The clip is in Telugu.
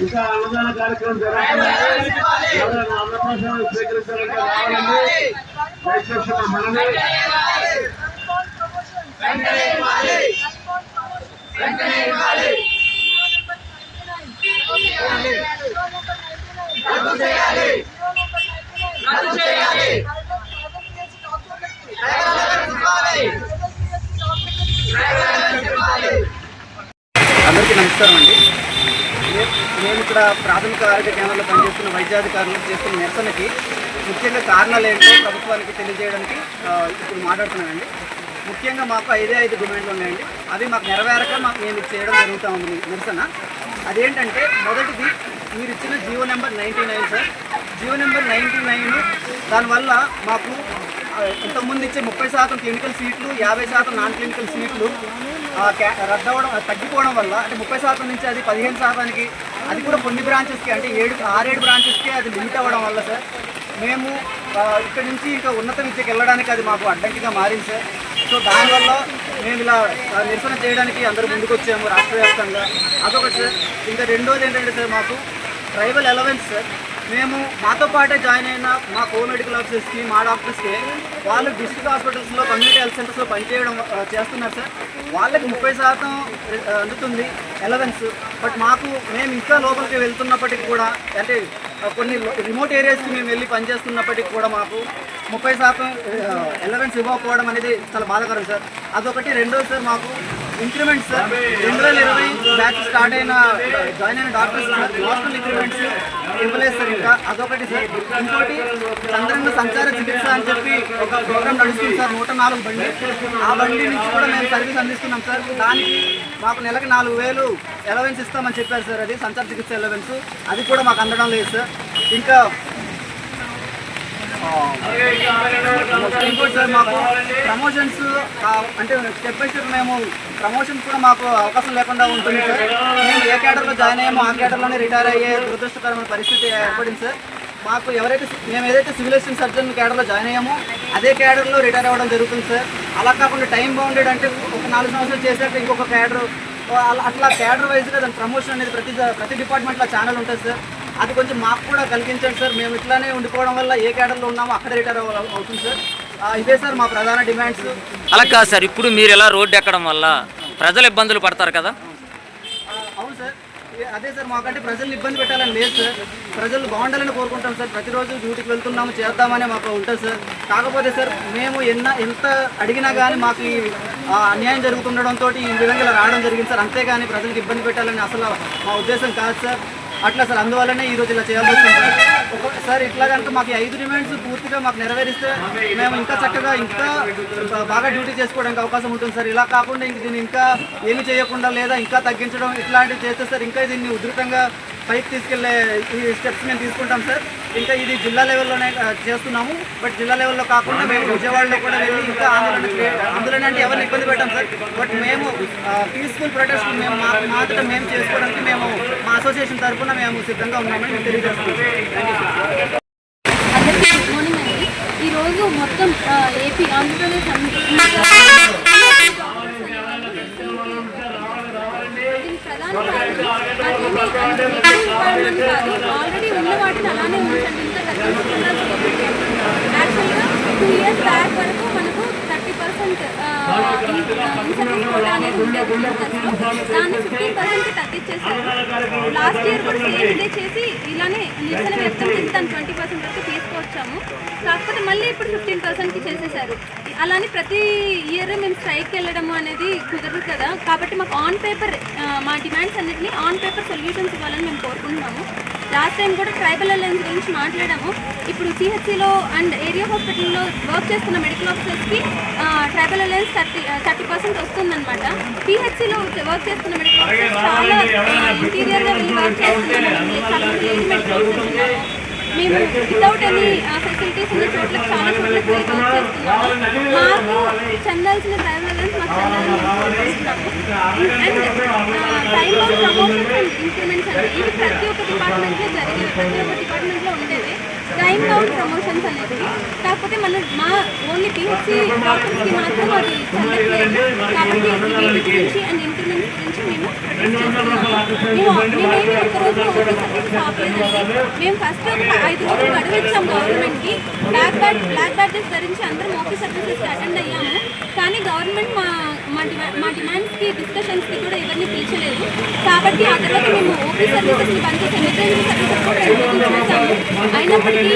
ఇంకా అన్నదాన కార్యక్రమం జరుగుతుంది ఎవరైనా అన్నప్రసాదం స్వీకరించాలంటే రావాలండి దయచేసి మా మనమే ప్రాథమిక ఆరోగ్య కేంద్రంలో పనిచేస్తున్న వైద్యాధికారులు చేస్తున్న నిరసనకి ముఖ్యంగా కారణాలు ఏంటో ప్రభుత్వానికి తెలియజేయడానికి ఇప్పుడు మాట్లాడుతున్నానండి. ముఖ్యంగా మాకు ఐదే ఐదు డిమాండ్లు ఉన్నాయండి. అవి మాకు నెరవేరక మాకు మేము చేయడం జరుగుతూ ఉంది. నిరసన. అదేంటంటే మొదటిది మీరు ఇచ్చిన Jio number ninety nine sir. Jio number ninety nine దానివల్ల మాకు ఇంతకుముందు ఇచ్చే ముప్పై శాతం క్లినికల్ సీట్లు యాభై శాతం నాన్ క్లినికల్ సీట్లు రద్దవడం తగ్గిపోవడం వల్ల అంటే ముప్పై శాతం నుంచి అది పదిహేను శాతానికి అది కూడా కొన్ని బ్రాంచెస్కి అంటే ఏడు ఆరేడు బ్రాంచెస్కి అది లిమిట్ అవ్వడం వల్ల సార్ మేము ఇక్కడ నుంచి ఇంకా ఉన్నత విద్యకి వెళ్ళడానికి అది మాకు అడ్డంకిగా మారింది సార్. సో దానివల్ల మేము ఇలా నిరసన చేయడానికి అందరూ ముందుకు వచ్చాము రాష్ట్ర వ్యాప్తంగా. అదొకటి సార్. ఇంకా రెండోది ఏంటంటే సార్ మాకు ట్రైబల్ అలవెన్స్ సార్. మేము మాతో పాటే జాయిన్ అయిన మా కో మెడికల్ ఆఫీసర్స్కి మా డాక్టర్స్కి వాళ్ళు డిస్ట్రిక్ట్ హాస్పిటల్స్లో కమ్యూనిటీ హెల్త్ సెంటర్స్లో పనిచేయడం చేస్తున్నారు సార్. వాళ్ళకి ముప్పై శాతం అందుతుంది ఎలవెన్స్ బట్ మాకు మేము ఇంకా లోపలికి వెళ్తున్నప్పటికీ కూడా అంటే కొన్ని రిమోట్ ఏరియాస్కి మేము వెళ్ళి పనిచేస్తున్నప్పటికీ కూడా మాకు ముప్పై శాతం ఎలవెన్స్ ఇవ్వకపోవడం అనేది చాలా బాధాకరం సార్. అదొకటి. రెండోది సార్ మాకు ఇంక్రిమెంట్స్ సార్. రెండు వేల ఇరవై బ్యాచ్ స్టార్ట్ అయిన జాయిన్ అయిన డాక్టర్స్ సార్ హాస్టల్ ఇంక్రిమెంట్స్ ఇవ్వలేదు సార్ ఇంకా. అదొకటి సార్. ఇంకోటి చంద్రన్న సంచార చికిత్స అని చెప్పి ఒక ప్రోగ్రామ్ నడుస్తుంది సార్. నూట నాలుగు బండి ఆ బండి నుంచి కూడా మేము సర్వీస్ అందిస్తున్నాం సార్. దానికి మాకు నెలకి నాలుగు వేలు ఎలవెన్స్ ఇస్తామని చెప్పారు సార్ అది సంచార చికిత్స ఎలవెన్స్ అది కూడా మాకు అందడం లేదు సార్. ఇంకా ఇంకోటి సార్ మాకు ప్రమోషన్స్ అంటే స్టెప్ బై స్టెప్ మేము ప్రమోషన్స్ కూడా మాకు అవకాశం లేకుండా ఉంటుంది సార్ మేము ఏ క్యాటర్లో జాయిన్ అయ్యామో ఆ క్యాటర్లోనే రిటైర్ అయ్యే దురదృష్టకరమైన పరిస్థితి ఏర్పడింది సార్ మాకు ఎవరైతే మేము ఏదైతే సివిల్ అసిస్టెంట్ సర్జన్ క్యాడర్లో జాయిన్ అయ్యామో అదే క్యాడర్లో రిటైర్ అవ్వడం జరుగుతుంది సార్ అలా కాకుండా టైం బౌండెడ్ అంటే ఒక నాలుగు సంవత్సరాలు చేశాక ఇంకొక క్యాడర్ అలా అట్లా క్యాడర్ వైజ్గా దాని ప్రమోషన్ అనేది ప్రతి ప్రతి డిపార్ట్మెంట్లో ఛానల్ ఉంటుంది సార్. అది కొంచెం మాకు కూడా కలిగించండి సార్. మేము ఇట్లానే ఉండిపోవడం వల్ల ఏ క్యాడర్లో ఉన్నామో అక్కడ రిటైర్ అవుతుంది సార్. ఇదే సార్ మా ప్రధాన డిమాండ్స్. అలా కాదు సార్ ఇప్పుడు మీరు ఇలా రోడ్డు ఎక్కడం వల్ల ప్రజలు ఇబ్బందులు పడతారు కదా? అవును సార్. అదే సార్ మాకంటే ప్రజల్ని ఇబ్బంది పెట్టాలని లేదు సార్. ప్రజలు బాగుండాలని కోరుకుంటాం సార్. ప్రతిరోజు డ్యూటీకి వెళ్తున్నాము చేద్దామని మాకు ఉంటుంది సార్. కాకపోతే సార్ మేము ఎన్న ఎంత అడిగినా కానీ మాకు అన్యాయం జరుగుతుండడంతో ఈ విధంగా రావడం జరిగింది సార్. అంతేగాని ప్రజలకు ఇబ్బంది పెట్టాలని అసలు మా ఉద్దేశం కాదు సార్. అట్లా సార్ అందువల్లనే ఈ రోజు ఇలా చేయాల్సి వచ్చింది సార్. ఇట్లా కనుక మాకు ఐదు డిమాండ్స్ పూర్తిగా మాకు నెరవేరిస్తే మేము ఇంకా చక్కగా ఇంకా బాగా డ్యూటీ చేసుకోవడానికి అవకాశం ఉంటుంది సార్. ఇలా కాకుండా ఇంక దీన్ని ఇంకా ఏమి చేయకుండా లేదా ఇంకా తగ్గించడం ఇట్లాంటివి చేస్తే సార్ ఇంకా దీన్ని ఉధృతంగా పైకి తీసుకెళ్ళే ఈ స్టెప్స్ మేము తీసుకుంటాం సార్. ఇంకా ఇది జిల్లా లెవెల్లోనే చేస్తున్నాము. బట్ జిల్లా లెవెల్లో కాకుండా మేము విజయవాడలో కూడా వెళ్ళి ఇంకా ఆందోళన ఆందోళన అంటే ఎవరిని ఇబ్బంది పెట్టాం సార్. బట్ మేము పీస్ఫుల్ ప్రొటెస్ట్ మేము మా మాత్రం మేము చేసుకోవడానికి మేము మా అసోసియేషన్ తరఫున మేము సిద్ధంగా ఉన్నామని మేము తెలియజేస్తున్నాం. ఈరోజు మొత్తం ఏపీ ఆంధ్రప్రదేశ్ ప్రధాన ఆల్రెడీ ఉన్న వాటిని అలానే ఉంచండి. ఇంకా యాక్చువల్గా టూ ఇయర్స్ బ్యాక్ వరకు మనకు థర్టీ పర్సెంట్ ఇన్సూరెన్స్ కోటా అనేది ఉండేది. దాన్ని ఫిఫ్టీన్ పర్సెంట్ తగ్గించేసారు లాస్ట్ ఇయర్ కూడా సేమ్ ఇదే చేసి ఇలానే నిరసన వ్యక్తం చేసి దాన్ని ట్వంటీ పర్సెంట్ వరకు తీసుకు వచ్చాము కాకపోతే మళ్ళీ ఇప్పుడు ఫిఫ్టీన్ పర్సెంట్కి చేసేసారు. అలానే ప్రతి ఇయర్ మేము స్ట్రైక్కి వెళ్ళడము అనేది కుదరదు కదా. కాబట్టి మాకు ఆన్ పేపర్ మా డిమాండ్స్ అన్నింటినీ ఆన్ పేపర్ సొల్యూషన్స్ ఇవ్వాలని మేము కోరుకుంటున్నాము. లాస్ట్ టైం కూడా ట్రైబల్ అలయన్స్ గురించి మాట్లాడాము. ఇప్పుడు సిహెచ్సిలో అండ్ ఏరియా హాస్పిటల్లో వర్క్ చేస్తున్న medical ఆఫీసర్స్కి tribal alliance thirty thirty percent వస్తుందన్నమాట. పిహెచ్సిలో వర్క్ చేస్తున్న మెడికల్ ఆఫీసర్స్ చాలా ఇంటీరియర్గా వెళ్ళి వర్క్ చేస్తున్నాము మేము వితౌట్ ఎనీ ఫెసిలిటీస్ ఉన్న చోట్ల చాలా చోట్లకి వర్క్ చేస్తున్నాము మాకు చెందాల్సిన ట్రైబల్ అలయన్స్ మాకు చెందాలని time of promotions and increments అండి ఇవి ప్రతి ఒక్క డిపార్ట్మెంట్లో జరిగేవి ప్రతి ఒక్క డిపార్ట్మెంట్లో ఉండేది టైం ఆఫ్ ప్రమోషన్ ప్రమోషన్స్ అనేది. కాకపోతే మన మా ఓన్లీ పిహెచ్సి డాక్టర్స్కి మాత్రం అది కాబట్టి వీటి గురించి అండ్ ఇంక్రిమెంట్స్ గురించి మేము మేము మేమేమి ఒక్కరోజు ఓపీ మేము ఫస్ట్ ఒక ఐదు రోజులు గడువు ఇచ్చాం గవర్నమెంట్కి. బ్లాక్ బ్యాడ్ బ్లాక్ బ్యాడ్జెస్ ధరించి అందరం ఓపీ సర్వీసెస్కి అటెండ్ అయ్యాము. కానీ గవర్నమెంట్ మా మా డిమాండ్ మా డిమాండ్స్కి డిస్కషన్స్కి కూడా ఎవరిని పిలిచలేదు. కాబట్టి ఆ తర్వాత మేము ఓపీ సర్వీసెస్ని బంద్ చేసి ఎమర్జెన్సీ సర్వీసెస్ కూడా అయినప్పటికీ